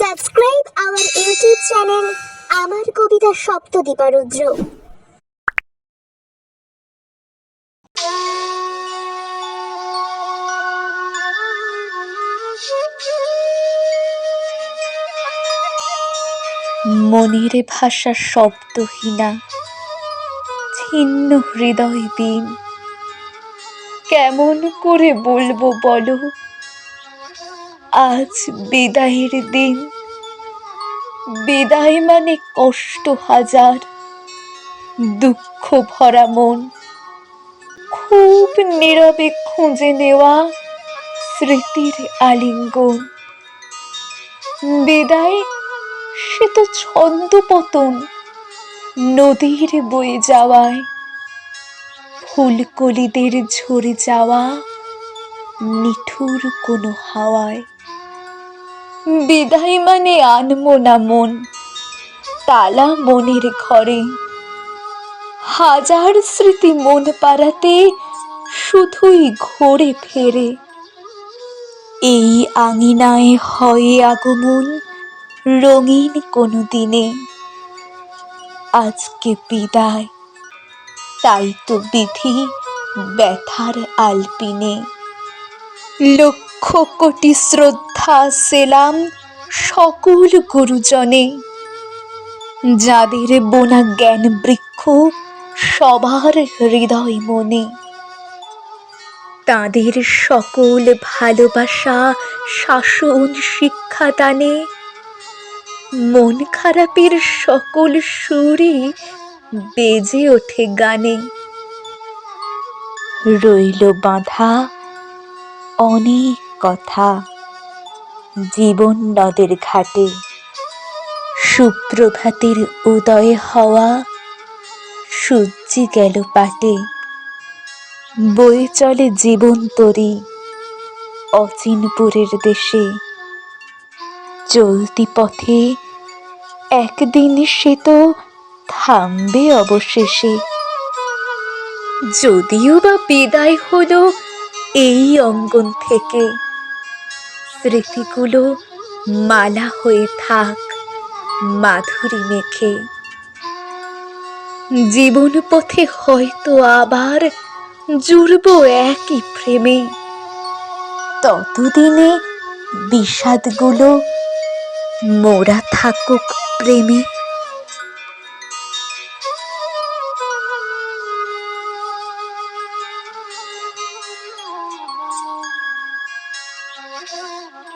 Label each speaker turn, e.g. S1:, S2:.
S1: Subscribe our YouTube channel আমার কবিতা সপ্ত দীপারুদ্র
S2: মনের ভাষা শব্দহীনা, ছিন্ন হৃদয় দিন কেমন করে বলব বলো? আজ বিদায়ের দিন। বিদায় মানে কষ্ট হাজার, দুঃখ ভরা মন। খুব নীরবে খুঁজে নেওয়া স্মৃতির আলিঙ্গন। বিদায় সে তো ছন্দপতন নদীর বয়ে যাওয়ায়। ফুলকলিদের ঝরে যাওয়া নিঠুর কোনো হাওয়ায়। বিদায় মানে আনমো না মন, তালা মনের ঘরে। হাজার স্মৃতি মন পাড়াতে শুধুই ঘোরে ফেরে। এই আঙিনায় হয় আগমন রঙিন কোনো দিনে আজকে বিদায়, তাই তো বিধি ব্যথার আলপিনে। লক্ষ কোটি শ্রদ্ধা সেলাম সকল গুরুজনে। যাদের বোনা জ্ঞান বৃক্ষ, সবার হৃদয় মনে। তাদের সকল ভালোবাসা, শাসন শিক্ষাদানে মন খারাপের সকল সুরই বেজে ওঠে গানে। রইল বাঁধা, অনেক কথা। জীবন নদের ঘাটে, সুপ্রভাতের উদয় হওয়া, সূর্যি গেল পাটে। বয়ে চলে জীবন তরি, অচিনপুরের দেশে। চলতি পথে একদিন সে তো থামবে অবশেষে। যদিও বা বিদায় হলো এই অঙ্গন থেকে। স্মৃতিগুলো মালা হয়ে থাক মাধুরী মেখে। জীবন পথে হয়তো আবার জুড়ব একই প্রেমে। ততদিনে বিষাদগুলো মোরা থাকুক প্রেমে। Yeah.